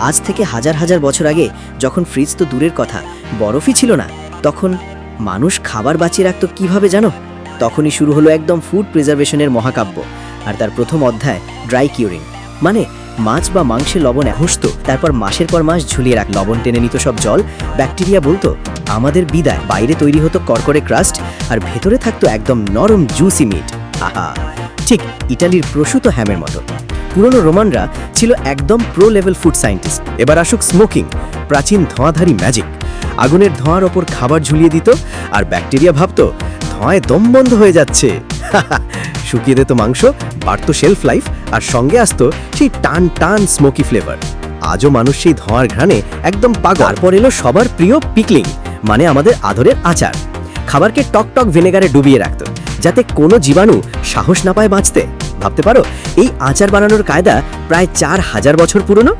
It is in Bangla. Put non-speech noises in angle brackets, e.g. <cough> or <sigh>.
আজ থেকে হাজার হাজার বছর আগে যখন ফ্রিজ তো দূরের কথা, বরফই ছিল না, তখন মানুষ খাবার বাঁচিয়ে রাখতো কীভাবে জানো? তখনই শুরু হলো একদম ফুড প্রিজার্ভেশনের মহাকাব্য, আর তার প্রথম অধ্যায় ড্রাই কিউরিং মানে মাছ বা মাংসে লবণ এহসত তারপর মাসের পর মাস ঝুলিয়ে রাখ লবণ টেনে নিত সব জল। ব্যাকটেরিয়া বলতো, আমাদের বিদায়, বাইরে তৈরি হতো করকরে ক্রাস্ট আর ভেতরে থাকতো একদম নরম জুসি মিট আহা! ঠিক ইটালির প্রসূত হ্যামের মতো। পুরনো রোমানরা ছিল একদম প্রো লেভেল ফুড সায়েন্টিস্ট এবার আসুক স্মোকিং প্রাচীন ধোঁয়াধারী ম্যাজিক আগুনের ধোঁয়ার ওপর খাবার ঝুলিয়ে দিত আর ব্যাকটেরিয়া ভাবতো, ধোঁয়ায় দম বন্ধ হয়ে যাচ্ছে। <laughs> শুকিয়ে দিত মাংস, বাড়তো শেলফ লাইফ আর সঙ্গে আসতো সেই টান টান স্মোকি ফ্লেভার আজও মানুষ সেই ধোঁয়ার ঘ্রাণে একদম পাগল। তারপর এলো সবার প্রিয় পিকলিং মানে আমাদের আদরের আচার। খাবারকে টক টক ভিনেগারে ডুবিয়ে রাখত, যাতে কোনো জীবাণু সাহস না পায় বাঁচতে। ভাবতে পারো? এই আচার বানানোর কায়দা প্রায় চার হাজার বছর পুরনো।